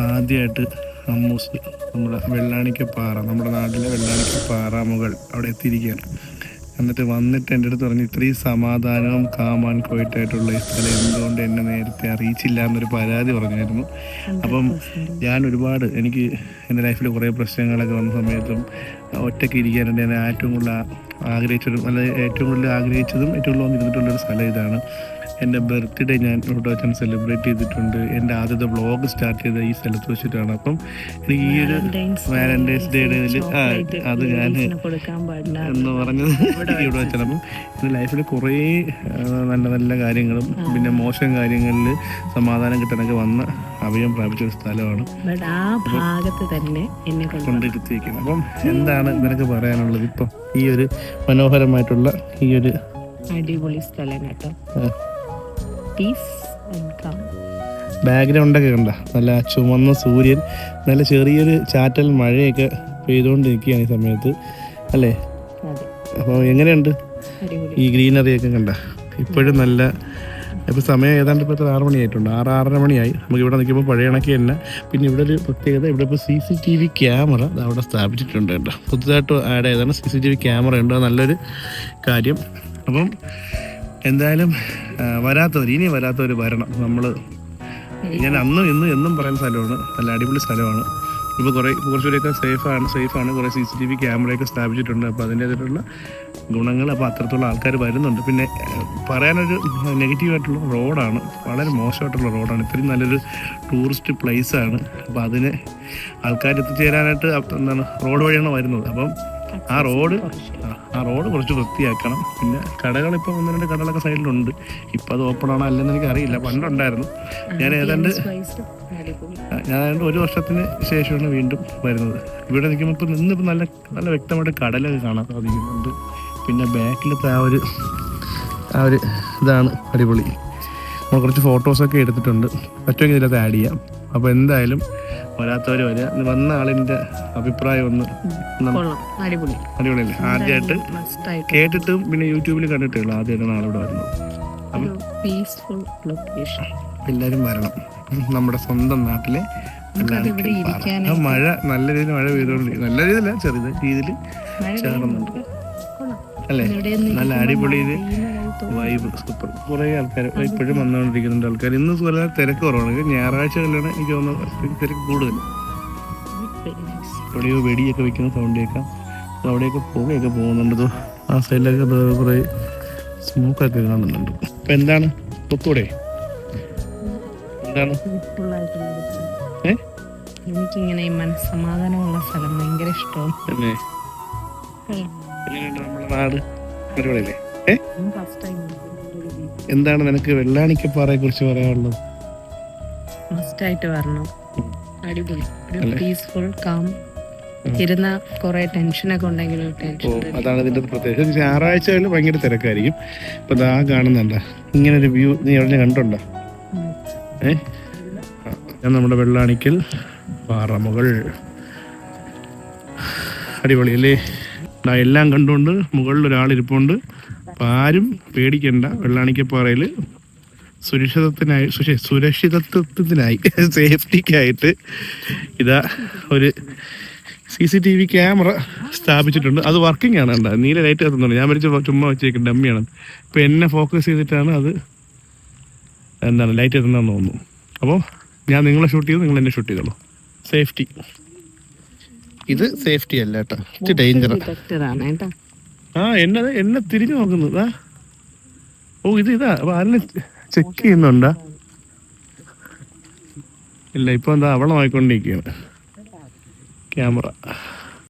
ആദ്യമായിട്ട് അമ്മൂസ് നമ്മുടെ വെള്ളാണിക്കപ്പാറ നമ്മുടെ നാട്ടിലെ വെള്ളാണിക്കപ്പാറ മുകൾ അവിടെ എത്തിയിരിക്കുകയാണ്. എന്നിട്ട് വന്നിട്ട് എന്റെ അടുത്ത് പറഞ്ഞു ഇത്രയും സമാധാനവും കാമാൻ കോയിട്ടായിട്ടുള്ള ഈ സ്ഥലം എന്തുകൊണ്ട് എന്നെ നേരത്തെ അറിയിച്ചില്ല എന്നൊരു പരാതി പറഞ്ഞായിരുന്നു. അപ്പം ഞാൻ ഒരുപാട് എനിക്ക് എന്റെ ലൈഫിൽ കുറേ പ്രശ്നങ്ങളൊക്കെ വന്ന സമയത്തും ഒറ്റയ്ക്ക് ഇരിക്കാനുണ്ട് ഞാൻ ഏറ്റവും കൂടുതൽ ആഗ്രഹിച്ചതും അല്ല ഏറ്റവും കൂടുതൽ ആഗ്രഹിച്ചതും ഏറ്റവും കൂടുതൽ വന്നിരുന്നിട്ടുള്ളൊരു സ്ഥലം ഇതാണ്. എന്റെ ബർത്ത്ഡേ ഞാൻ ഇവിടെ വെച്ചാൽ സെലിബ്രേറ്റ് ചെയ്തിട്ടുണ്ട്. എന്റെ ആദ്യത്തെ വ്ളോഗ് സ്റ്റാർട്ട് ചെയ്ത ഈ സ്ഥലത്ത് വെച്ചിട്ടാണ്. അപ്പം എനിക്ക് ഈ ഒരു വാലന്റൈൻസ് ഡേയുടെ ഇതിൽ അത് ഞാൻ എന്ന് പറഞ്ഞത് ഇവിടെ വെച്ചാൽ അപ്പം എന്റെ ലൈഫിൽ കുറേ നല്ല നല്ല കാര്യങ്ങളും പിന്നെ മോശം കാര്യങ്ങളിൽ സമാധാനം കിട്ടാനൊക്കെ വന്ന അഭയം പ്രാപിച്ച ഒരു സ്ഥലമാണ്. ആ ഭാഗത്ത് തന്നെ എന്നെ കൊണ്ട് കൊണ്ടിരുത്തിയിരിക്കുന്നത് അപ്പം എന്താണ് നിനക്ക് പറയാനുള്ളത്? ഇപ്പം ഈ ഒരു മനോഹരമായിട്ടുള്ള ഈ ഒരു അടിപൊളി സ്ഥലം കേട്ടോ. പീസ് ആൻഡ് കാം ബാക്ക്ഗ്രൗണ്ടൊക്കെ കണ്ട. നല്ല ചുമന്ന സൂര്യൻ നല്ല ചെറിയൊരു ചാറ്റൽ മഴയൊക്കെ പെയ്തുകൊണ്ടിരിക്കുകയാണ് ഈ സമയത്ത്. അല്ലേ? അപ്പോൾ എങ്ങനെയുണ്ട്? ഈ ഗ്രീനറി ഒക്കെ കണ്ട. ഇപ്പോഴും നല്ല ഇപ്പോൾ സമയം ഏതാണ്ട് ഇപ്പോൾ ആറ് മണിയായിട്ടുണ്ട്. ആറ് ആറര മണിയായി. നമുക്ക് ഇവിടെ നിൽക്കുമ്പോൾ പഴയ ഇണക്കി തന്നെ. പിന്നെ ഇവിടെ ഒരു പ്രത്യേകത ഇവിടെ ഇപ്പോൾ C C T V camera അവിടെ സ്ഥാപിച്ചിട്ടുണ്ട് കേട്ടോ. പുതുതായിട്ട് ആഡ് ചെയ്താണ് C C T V camera ഉണ്ട്. നല്ലൊരു കാര്യം. അപ്പം എന്തായാലും വരാത്തവർ ഇനി വരാത്തവർ വരണം. നമ്മൾ ഞാൻ അന്നും ഇന്നും എന്നും പറയുന്ന സ്ഥലമാണ്. നല്ല അടിപൊളി സ്ഥലമാണ്. ഇപ്പോൾ കുറേ കുറച്ചുകൂടെയൊക്കെ സേഫാണ് സേഫാണ് കുറേ സി സി ടി വി ക്യാമറയൊക്കെ സ്ഥാപിച്ചിട്ടുണ്ട്. അപ്പോൾ അതിന്റേതായിട്ടുള്ള ഗുണങ്ങൾ അപ്പോൾ അത്രത്തോളം ആൾക്കാർ വരുന്നുണ്ട്. പിന്നെ പറയാനൊരു നെഗറ്റീവായിട്ടുള്ള റോഡാണ് വളരെ മോശമായിട്ടുള്ള റോഡാണ് ഇത്രയും നല്ലൊരു ടൂറിസ്റ്റ് പ്ലേസാണ് അപ്പോൾ അതിന് ആൾക്കാർ എത്തിച്ചേരാനായിട്ട് എന്താണ് റോഡ് വഴിയാണ് വരുന്നത്. അപ്പം ആ റോഡ് ആ, റോഡ് കുറച്ച് വൃത്തിയാക്കണം. പിന്നെ കടകൾ ഇപ്പോൾ ഒന്ന് രണ്ട് കടകളൊക്കെ സൈഡിലുണ്ട്. ഇപ്പം അത് ഓപ്പൺ ആണോ അല്ലെന്ന് എനിക്ക് അറിയില്ല. പണ്ടുണ്ടായിരുന്നു. ഞാൻ ഏതാണ്ട് ഞാൻ ഏതാണ്ട് ഒരു വർഷത്തിന് ശേഷമാണ് വീണ്ടും വരുന്നത്. ഇവിടെ നിൽക്കുമ്പോൾ ഇപ്പം നിന്നിപ്പോൾ നല്ല നല്ല വ്യക്തമായിട്ട് കടലൊക്കെ കാണാൻ സാധിക്കുന്നുണ്ട്. പിന്നെ ബാക്കിലത്തെ ആ ഒരു ആ ഒരു ഇതാണ് അടിപൊളി. നമ്മൾ കുറച്ച് ഫോട്ടോസൊക്കെ എടുത്തിട്ടുണ്ട്. പറ്റുമെങ്കിൽ ഇതിനകത്ത് ആഡ് ചെയ്യാം. അപ്പോൾ എന്തായാലും വരാത്തവർ വരിക. വന്ന ആളിന്റെ അഭിപ്രായം ഒന്ന് അടിപൊളി. അടിപൊളിയല്ലേ? ആദ്യമായിട്ട് കേട്ടിട്ടും പിന്നെ യൂട്യൂബിൽ കണ്ടിട്ടേ ഉള്ളൂ ആദ്യമായിട്ടാണ് ആളിവിടെ വരുന്നത് എല്ലാരും പീസ്ഫുൾ ലൊക്കേഷൻ എല്ലാവരും വരണം. നമ്മുടെ സ്വന്തം നാട്ടിലെ മഴ നല്ല രീതിയിൽ മഴ പെയ്തോണ്ട് നല്ല രീതിയിലല്ല ചെറിയ രീതിയിൽ ചേർന്നുണ്ട് അല്ലേ? നല്ല അടിപൊളി ഇത്. Vibe super. കുറേ ആൾക്കാർ ഇപ്പോഴും വന്നുകൊണ്ടിരിക്കുന്നുണ്ട് ആൾക്കാർ ഇന്ന് വളരെ തിരക്ക് കുറവാണ്. ഞായറാഴ്ചകളിലാണ് എനിക്ക് തോന്നുന്നത് തിരക്ക് കൂടുതൽ. എവിടെയോ വെടിയൊക്കെ വെക്കുന്ന സൗണ്ട് കേൾക്കാം അവിടെയൊക്കെ പുകയൊക്കെ പോകുന്നുണ്ട്. ആ സൈഡിലൊക്കെ കുറെ സ്മോക്കൊക്കെ കാണുന്നുണ്ട്. അപ്പം എന്താണ്? പൊത്തൂടെ എന്താണ്. എനിക്കിങ്ങനെ മനസ്സമാധാനമുള്ള സ്ഥലം ഭയങ്കര ഇഷ്ടമാണ്. എങ്ങനെയുണ്ട് നമ്മുടെ നാട്. എന്താണ് നിനക്ക് വെള്ളാണിക്കപ്പാറയെ കുറിച്ച് പറയാനുള്ളത്? മസ്റ്റ് ആയിട്ട് വരണം. അടിപൊളി. ഒരു? പീസ്ഫുൾ കാം ഇരുന്ന കുറെ ടെൻഷനൊക്കെ ഉണ്ടെങ്കിൽ അതാണ് ഇതിന്റെ പ്രത്യേകത. ഞായറാഴ്ചകളിൽ ഭയങ്കര തിരക്കായിരിക്കും. ഇപ്പൊ ദാ കാണുന്നുണ്ട. ഇങ്ങനെ ഒരു വ്യൂ നീ എവിടെ കണ്ടുണ്ടോ ഏ? ഞാൻ നമ്മുടെ വെള്ളാണിക്കൽ പാറമുകൾ അടിപൊളി അല്ലേ എല്ലാം കണ്ടുകൊണ്ട് മുകളിൽ ഒരാളിരിപ്പുണ്ട് അപ്പം ആരും പേടിക്കണ്ട. വെള്ളാണിക്കപ്പാറയിൽ സുരക്ഷിതത്തിനായി സുരക്ഷിതത്വത്തിനായി സേഫ്റ്റിക്കായിട്ട് ഇതാ ഒരു C C T V camera സ്ഥാപിച്ചിട്ടുണ്ട്. അത് വർക്കിംഗ് ആണ് കണ്ട? നീല ലൈറ്റ് കത്തുന്നുണ്ട്. ഞാൻ മരിച്ച ചുമ്മാ വെച്ചേക്കും. ഡമ്മിയാണ്. ഇപ്പം എന്നെ ഫോക്കസ് ചെയ്തിട്ടാണ് അത് എന്താണ് ലൈറ്റ് എത്തുന്നതെന്ന് തോന്നുന്നു. അപ്പോൾ ഞാൻ നിങ്ങളെ ഷൂട്ട് ചെയ്തു നിങ്ങൾ എന്നെ ഷൂട്ട് ചെയ്തോളൂ. സേഫ്റ്റി. ഇത് സേഫ്റ്റി അല്ല കേട്ടോ. ഡേഞ്ചർ ആ എന്നെ എന്നെ തിരിഞ്ഞു നോക്കുന്നത്. ഓ ഇത് ഇതാ. ചെക്ക് ചെയ്യുന്നുണ്ടാ? ഇല്ല ഇപ്പൊ എന്താ അവളമായിക്കൊണ്ടിരിക്കുകയാണ്. ക്യാമറ.